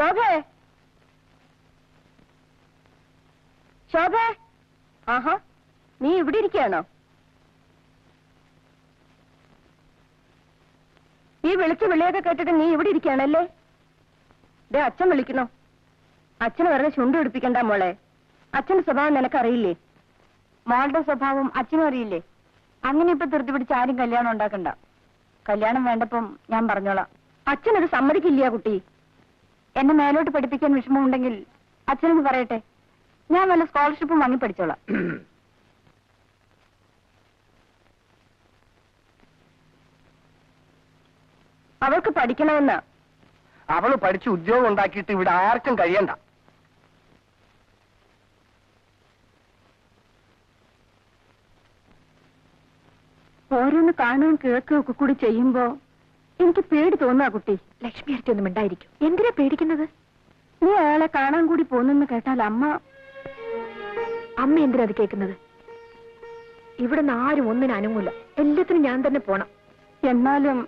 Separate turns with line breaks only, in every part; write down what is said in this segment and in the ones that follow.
ശോഭേ? ശോഭേ? ആഹാ. നീ ഇവിടെ ഇരിക്കുകയാണോ? ഈ വിളിച്ച് വിളിയൊക്കെ കേട്ടിട്ട് നീ ഇവിടെ ഇരിക്കുകയാണല്ലേ? ദേ അച്ഛൻ വിളിക്കണോ അച്ഛന് വെറുതെ ചുണ്ട് പിടിപ്പിക്കണ്ട മോളെ. അച്ഛന്റെ സ്വഭാവം നിനക്കറിയില്ലേ? മോളുടെ സ്വഭാവം അച്ഛനും അറിയില്ലേ? അങ്ങനെ ഇപ്പൊ ധൃതി പിടിച്ച് ആരും കല്യാണം ഉണ്ടാക്കണ്ട. കല്യാണം വേണ്ടപ്പം ഞാൻ പറഞ്ഞോളാം. അച്ഛനത് സമ്മതിക്കില്ല കുട്ടി. എന്നെ മേലോട്ട് പഠിപ്പിക്കാൻ വിഷമമുണ്ടെങ്കിൽ അച്ഛനൊന്ന് പറയട്ടെ? ഞാൻ വല്ല സ്കോളർഷിപ്പും വാങ്ങി പഠിച്ചോളാം അവൾക്ക് പഠിക്കണമെന്ന്.
അവൾ പഠിച്ച് ഉദ്യോഗം ഉണ്ടാക്കിയിട്ട് ഇവിടെ ആർക്കും കഴിയണ്ട.
ഓരോന്ന് കാണുകയും കേൾക്കുകയൊക്കെ കൂടി ചെയ്യുമ്പോ എനിക്ക് പേടി തോന്നാ കുട്ടി.
ലക്ഷ്മി അടുത്ത് ഒന്നും ഉണ്ടായിരിക്കും എന്തിനാ പേടിക്കുന്നത്?
നീ അയാളെ കാണാൻ കൂടി പോന്നെന്ന് കേട്ടാൽ അമ്മ
അമ്മ എന്തിനാ അത് കേൾക്കുന്നത്? ഇവിടെ നിന്ന് ആരും ഒന്നിനും അനങ്ങൂല. എല്ലാത്തിനും ഞാൻ തന്നെ പോണം.
എന്നാലും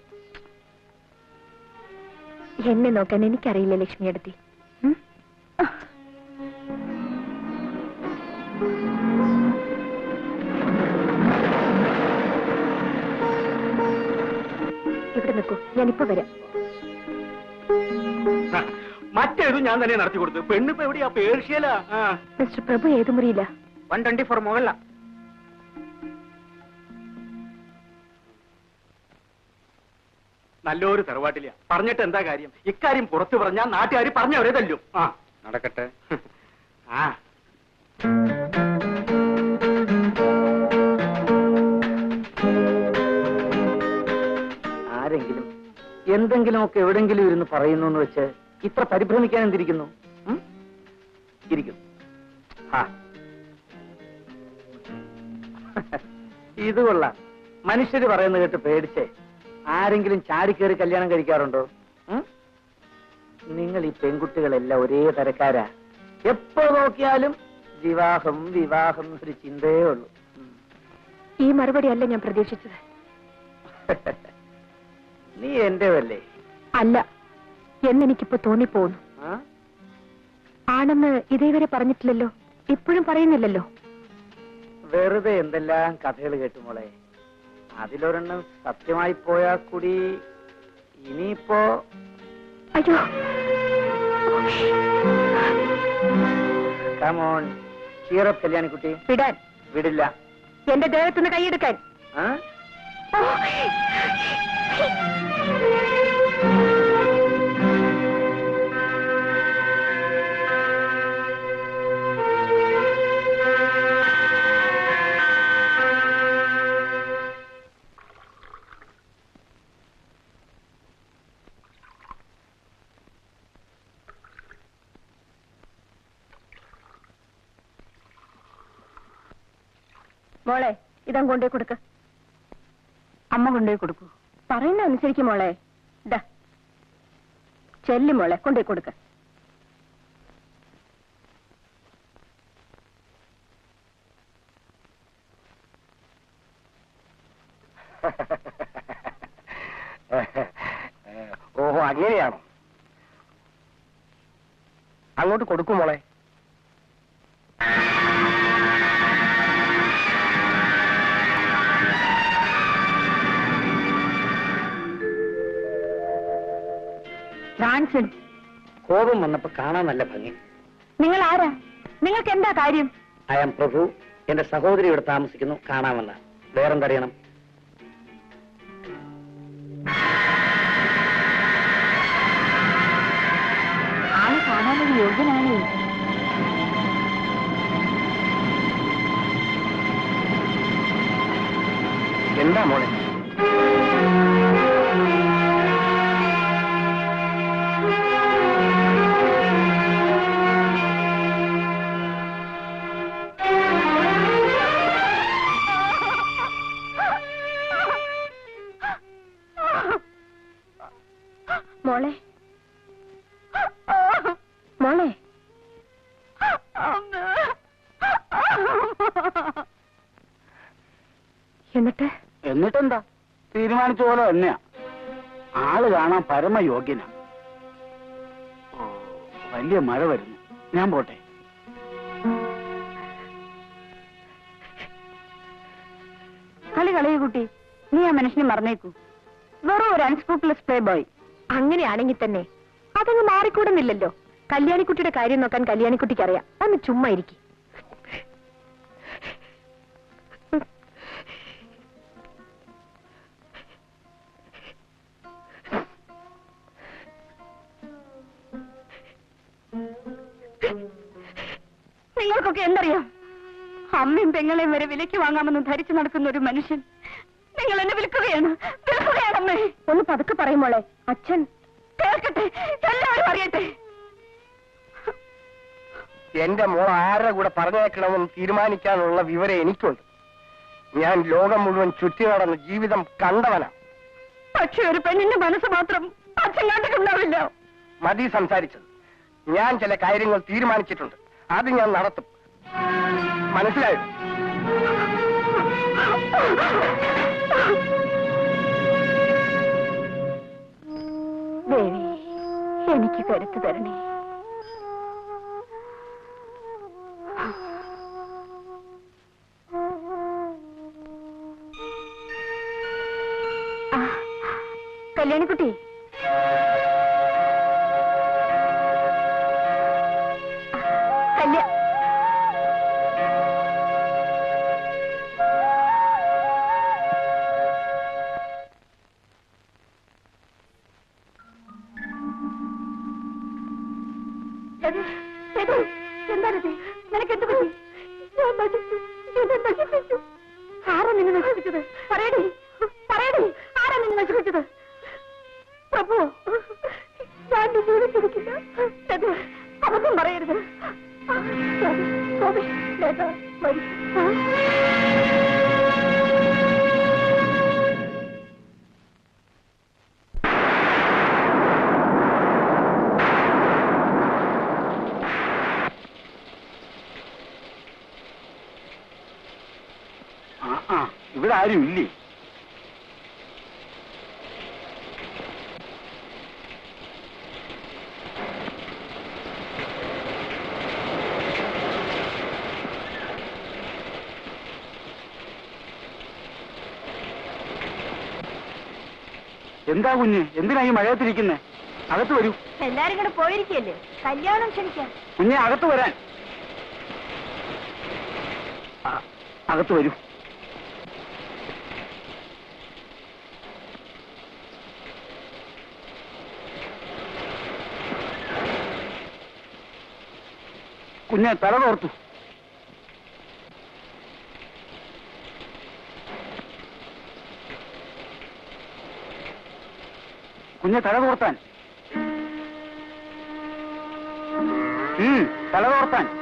എന്നെ നോക്കാൻ എനിക്കറിയില്ല ലക്ഷ്മി അടുത്തി ഇവിടെ നിൽക്കൂ. ഞാനിപ്പോ വരാം.
മറ്റേതും ഞാൻ തന്നെ നടത്തി കൊടുത്തു. പെണ്ണിപ്പോ എവിടെയാ? പേർഷ്യല
മിസ്റ്റർ പ്രഭു ഏത് മുറിയില്ല
വൺ ട്വന്റി ഫോർ മുകളില. നല്ലൊരു തറവാട്ടില്ല പറഞ്ഞിട്ട് എന്താ കാര്യം? ഇക്കാര്യം പുറത്തു പറഞ്ഞാൽ നാട്ടുകാർ പറഞ്ഞവരെ തല്ലും. ആ. നടക്കട്ടെ. ആ. എന്തെങ്കിലുമൊക്കെ എവിടെങ്കിലും ഇരുന്ന് പറയുന്നു എന്ന് വെച്ച് ഇത്ര പരിഭ്രമിക്കാൻ എന്തിരിക്കുന്നു? ഇരിക്കും. ഇത് കൊള്ളാം. മനുഷ്യര് പറയുന്നത് കേട്ട് പേടിച്ചേ. ആരെങ്കിലും ചാടിക്കേറി കല്യാണം കഴിക്കാറുണ്ടോ? നിങ്ങൾ ഈ പെൺകുട്ടികളെല്ലാം ഒരേ തരക്കാരാ. എപ്പോ നോക്കിയാലും വിവാഹം വിവാഹം ഒരു ചിന്തയേ ഉള്ളൂ.
ഈ മറുപടി അല്ല ഞാൻ പ്രതീക്ഷിച്ചത്.
നീ എന്റെ വല്ലേ
അല്ല എന്നെനിക്കിപ്പോ തോന്നിപ്പോന്നു? ആണെന്ന് ഇതേവരെ പറഞ്ഞിട്ടില്ലല്ലോ? ഇപ്പോഴും പറയുന്നില്ലല്ലോ?
വെറുതെ എന്തെല്ലാം കഥകൾ കേട്ടു മോളെ. അതിലൊരെണ്ണം സത്യമായി പോയാൽ കൂടി ഇനിയിപ്പോ
അയ്യോ.
കമോൺ ചീറപ്പ് കല്യാണിക്കുട്ടി
വിടാൻ.
വിടില്ല.
എന്റെ ദേഹത്തുനിന്ന് കൈയെടുക്കാൻ.
ആ?
മോളെ ഇതം കൊണ്ടേ കൊടുക്ക. അമ്മ കൊണ്ടേ കൊടുക്കൂ. പറയുന്ന അനുസരിക്കും മോളെ. ദാ. ചെല്ലു മോളെ കൊണ്ടേ കൊടുക്ക.
ഓഹോ അങ്ങനെയാണോ? അങ്ങോട്ട് കൊടുക്കും മോളെ.
ഫ്രാൻസിൻ
കോപം വന്നപ്പോ കാണാൻ നല്ല ഭംഗി.
നിങ്ങൾ ആരാ നിങ്ങൾക്ക് എന്താ കാര്യം?
I am Prabhu. എന്റെ സഹോദരി ഇവിടെ താമസിക്കുന്നു. കാണാമെന്ന. വേറെന്തറിയണം?
എന്നിട്ട്?
എന്നിട്ടെന്താ? തീരുമാനിച്ച പോലെ തന്നെയാ. ആൾ കാണാൻ പരമയോഗ്യനാ.
വലിയ മഴ വരുന്നു. ഞാൻ പോട്ടെ.
കളി കളിയ കുട്ടി. നീ ആ മനുഷ്യനെ മറന്നേക്കൂ. വെറും ഒരു അൺസ്കൂപ്ലെസ് പ്ലേ ബോയ്
അങ്ങനെയാണെങ്കിൽ തന്നെ അതങ്ങ് മാറിക്കൂടുന്നില്ലല്ലോ. കല്യാണിക്കുട്ടിയുടെ കാര്യം നോക്കാൻ കല്യാണിക്കുട്ടിക്ക് അറിയാം. ഒന്ന് ചുമ്മാ ഇരിക്കും.
നിങ്ങൾക്കൊക്കെ എന്തറിയാം? അമ്മയും പെങ്ങളെയും വരെ വിലയ്ക്ക് വാങ്ങാമെന്ന് ധരിച്ചു നടക്കുന്ന ഒരു മനുഷ്യൻ നിങ്ങൾ എന്നെ വിൽക്കുകയാണ്. വിൽക്കുകയാണമ്മേ. ഒന്ന് പതുക്കെ പറയുമ്പോളെ അച്ഛൻ കേൾക്കട്ടെ? എല്ലാവരും അറിയട്ടെ?
എന്റെ മോൾ ആരുടെ കൂടെ പറഞ്ഞേക്കണമെന്ന് തീരുമാനിക്കാനുള്ള വിവരം എനിക്കുണ്ട്. ഞാൻ ലോകം മുഴുവൻ ചുറ്റി നടന്ന് ജീവിതം കണ്ടവനാ.
പക്ഷെ ഒരു പെണ്ണിന്റെ മനസ്സ് മാത്രം അച്ഛൻ കണ്ടിട്ടുണ്ടാവില്ല.
മതി സംസാരിച്ചത്. ഞാൻ ചില കാര്യങ്ങൾ തീരുമാനിച്ചിട്ടുണ്ട്. അത് ഞാൻ നടത്തും. മനസ്സിലായോ?
ദേവി എനിക്ക് കരുത്ത് തരണേ. എന്താണിത് നിനക്ക് എന്ത് പറ്റി? ഞാൻ നശിച്ചു എന്നെ നശിപ്പിച്ചു. ആരാ നിന്നെ നശിപ്പിച്ചത്? പറയടി പറയടി ആരാ നിന്നെ നശിപ്പിച്ചത്? പ്രഭു ഞാൻ നിന്നോട് ചിരിക്കില്ല അബദ്ധം പറയരുത്. മരിച്ചു.
ആരും ഇല്ലേ എന്താ കുഞ്ഞ്? എന്തിനാ ഈ മഴയത്തിരിക്കുന്നേ? അകത്ത് വരൂ.
എല്ലാരും കൂടെ പോയിരിക്കല്ലേ കല്യാണം ക്ഷണിക്കാൻ.
കുഞ്ഞെ അകത്ത് വരാൻ. അകത്ത് വരൂ. കുഞ്ഞെ തല തോർത്തു. കുഞ്ഞെ തല തോർത്താൻ. തല തോർത്താൻ.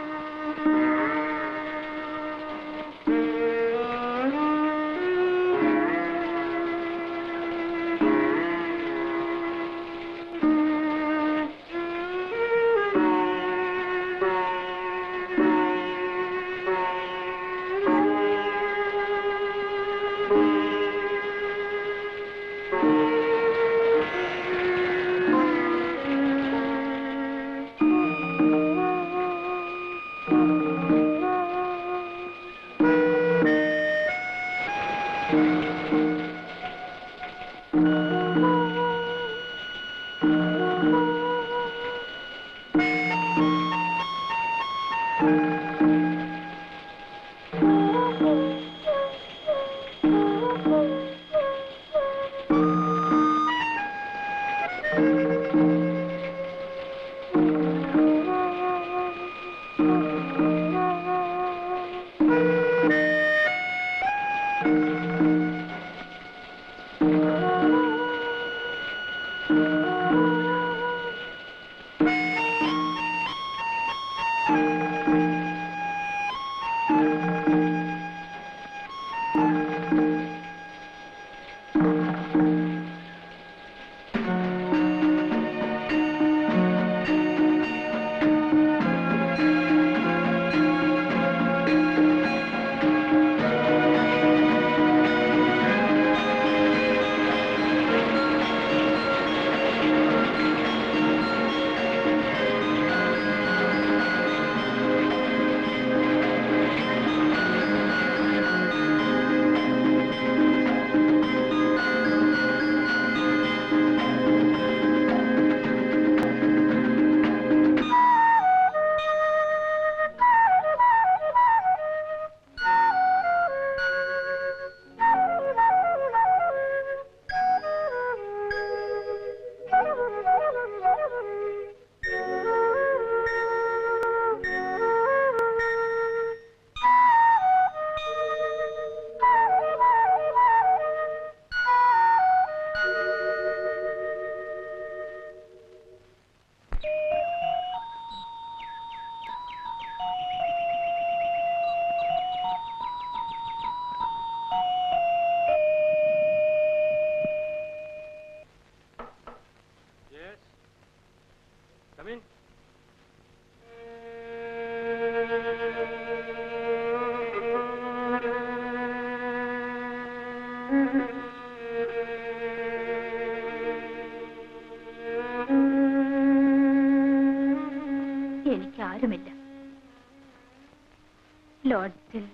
ലോഡ്ജിൽ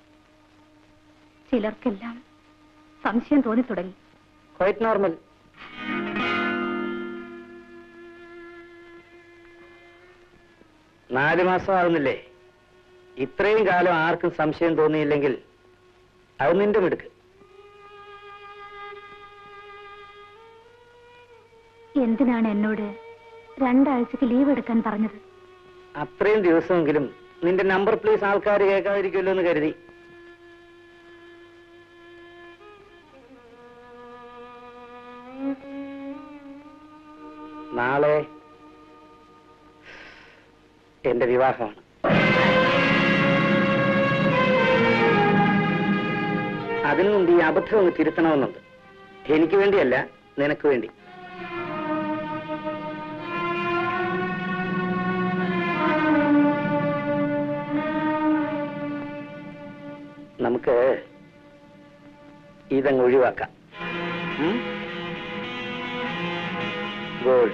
ചിലർക്കെല്ലാം സംശയം തോന്നി തുടങ്ങി.
ക്വൈറ്റ് നോർമൽ നാല് മാസം ആകുന്നില്ലേ ഇത്രയും കാലം ആർക്കും സംശയം തോന്നിയില്ലെങ്കിൽ അത് നിന്റെ മിടുക്ക്.
എന്തിനാണ് എന്നോട് രണ്ടാഴ്ചക്ക് ലീവ് എടുക്കാൻ പറഞ്ഞത്?
അത്രയും ദിവസമെങ്കിലും നിന്റെ നമ്പർ പ്ലീസ് ആൾക്കാർ കേൾക്കാതിരിക്കുമല്ലോ എന്ന് കരുതി. നാളെ എന്റെ വിവാഹമാണ്. അതിനു മുമ്പ് ഈ അബദ്ധം ഒന്ന് തിരുത്തണമെന്നുണ്ട്. എനിക്ക് വേണ്ടിയല്ല നിനക്ക് വേണ്ടി. നമുക്ക് ഇതങ്ങ് ഒഴിവാക്കാം. ഗോൾ.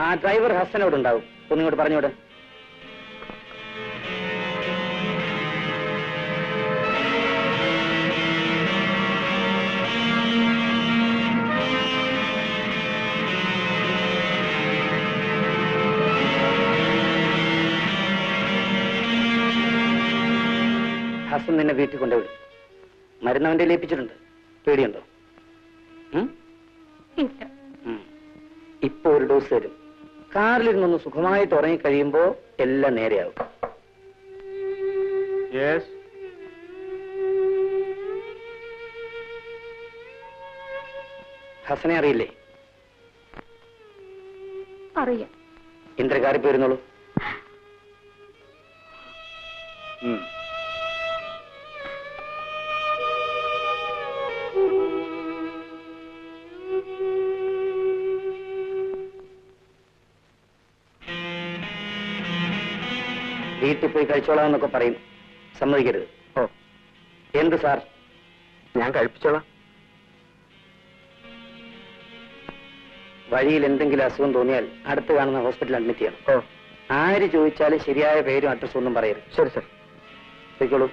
ആ ഡ്രൈവർ ഹസനോടുണ്ടാവും ഒന്നിങ്ങോട്ട് പറഞ്ഞോട്. ഹസൻ നിന്നെ വീട്ടിൽ കൊണ്ടുവിടും. മരുന്ന് അവന്റെ ലയിപ്പിച്ചിട്ടുണ്ട് പേടിയുണ്ടോ. ഇപ്പൊ ഒരു ഡോസ് തരും. കാറിലിരുന്നൊന്ന് സുഖമായിട്ട് ഉറങ്ങി കഴിയുമ്പോ എല്ലാം നേരെയാവും.
യെസ്
ഹസനെ അറിയില്ലേ?
അറിയാം.
ഇന്ദ്രകാരി പോയിരുന്നുള്ളൂ വീട്ടിൽ പോയി കഴിച്ചോളാം എന്നൊക്കെ പറയും. സമ്മതിക്കരുത്.
ഓ.
എന്ത് സാർ?
ഞാൻ കഴിപ്പിച്ചോളാം.
വഴിയിൽ എന്തെങ്കിലും അസുഖം തോന്നിയാൽ അടുത്ത് കാണുന്ന ഹോസ്പിറ്റലിൽ അഡ്മിറ്റ് ചെയ്യണം.
ഓ.
ആര് ചോദിച്ചാലും ശരിയായ പേരും അഡ്രസ്സും ഒന്നും പറയരുത്.
ശരി സർ.
പോയിക്കോളൂ